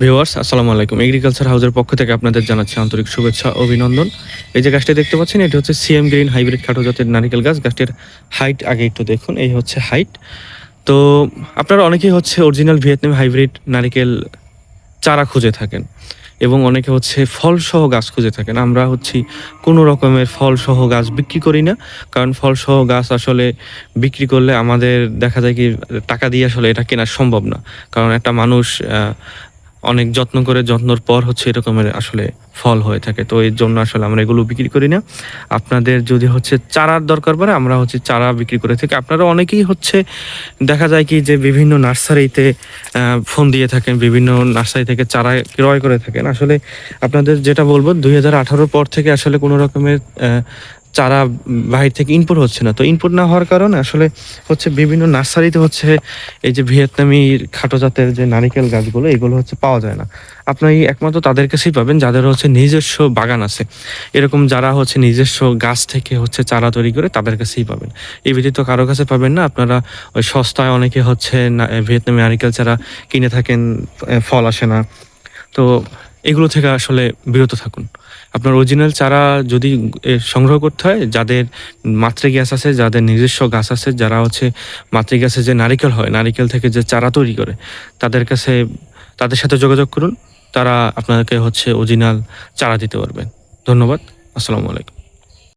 Viewers, আসসালামু আলাইকুম। Agriculture হাউসের পক্ষ থেকে আপনাদের জানাচ্ছি আন্তরিক শুভেচ্ছা, অভিনন্দন। এই যে গাছটি দেখতে পাচ্ছেন, এটি হচ্ছে সিএম গ্রিন হাইব্রিড খাটো জাতের নারিকেল গাছ। গাছটির হাইট আগে একটু দেখুন, এই হচ্ছে হাইট তো আপনারা অনেকেই হচ্ছে অরিজিনাল ভিয়েতনাম হাইব্রিড নারিকেল চারা খুঁজে থাকেন এবং অনেকে হচ্ছে ফলসহ গাছ খুঁজে থাকেন। আমরা হচ্ছি কোনো রকমের ফলসহ গাছ বিক্রি করি না, কারণ ফলসহ গাছ আসলে বিক্রি করলে আমাদের দেখা যায় কি, টাকা দিয়ে আসলে এটা কেনা সম্ভব না। কারণ একটা মানুষ অনেক যত্ন করে যত্নর পর হচ্ছে এরকমের আসলে ফল হয়ে থাকে। তো এর জন্য আসলে আমরা এগুলো বিক্রি করি না। আপনাদের যদি হচ্ছে চারার দরকার পড়ে, আমরা হচ্ছে চারা বিক্রি করে থাকি। আপনারা অনেকেই হচ্ছে দেখা যায় কি যে বিভিন্ন নার্সারিতে ফোন দিয়ে থাকেন, বিভিন্ন নার্সারি থেকে চারা ক্রয় করে থাকেন। আসলে আপনাদের যেটা বলব, দুই হাজার আঠারো পর থেকে আসলে কোনো রকমের চারা বাহির থেকে ইনপুট হচ্ছে না। তো ইনপুট না হওয়ার কারণে আসলে হচ্ছে বিভিন্ন নার্সারিতে হচ্ছে এই যে ভিয়েতনামি খাটো জাতের যে নারিকেল গাছগুলো, এগুলো হচ্ছে পাওয়া যায় না। আপনি একমাত্র তাদের কাছেই পাবেন, যাদের হচ্ছে নিজস্ব বাগান আছে। এরকম যারা হচ্ছে নিজস্ব গাছ থেকে হচ্ছে চারা তৈরি করে তাদের কাছেই পাবেন। এই ব্যতীত কারও কাছে পাবেন না। আপনারা ওই সস্তায় অনেকে হচ্ছে ভিয়েতনামি নারিকেল চারা কিনে থাকেন, ফল আসে না। তো এগুলো থেকে আসলে বিরত থাকুন। আপনার অরিজিনাল চারা যদি সংগ্রহ করতে হয়, যাদের মাতৃ গ্যাস আছে, যাদের নিজস্ব গাছ আছে, যারা হচ্ছে মাতৃ গ্যাসে যে নারিকেল হয়, নারিকেল থেকে যে চারা তৈরি করে, তাদের কাছে, তাদের সাথে যোগাযোগ করুন, তারা আপনাকে হচ্ছে অরিজিনাল চারা দিতে পারবেন। ধন্যবাদ, আসসালামু আলাইকুম।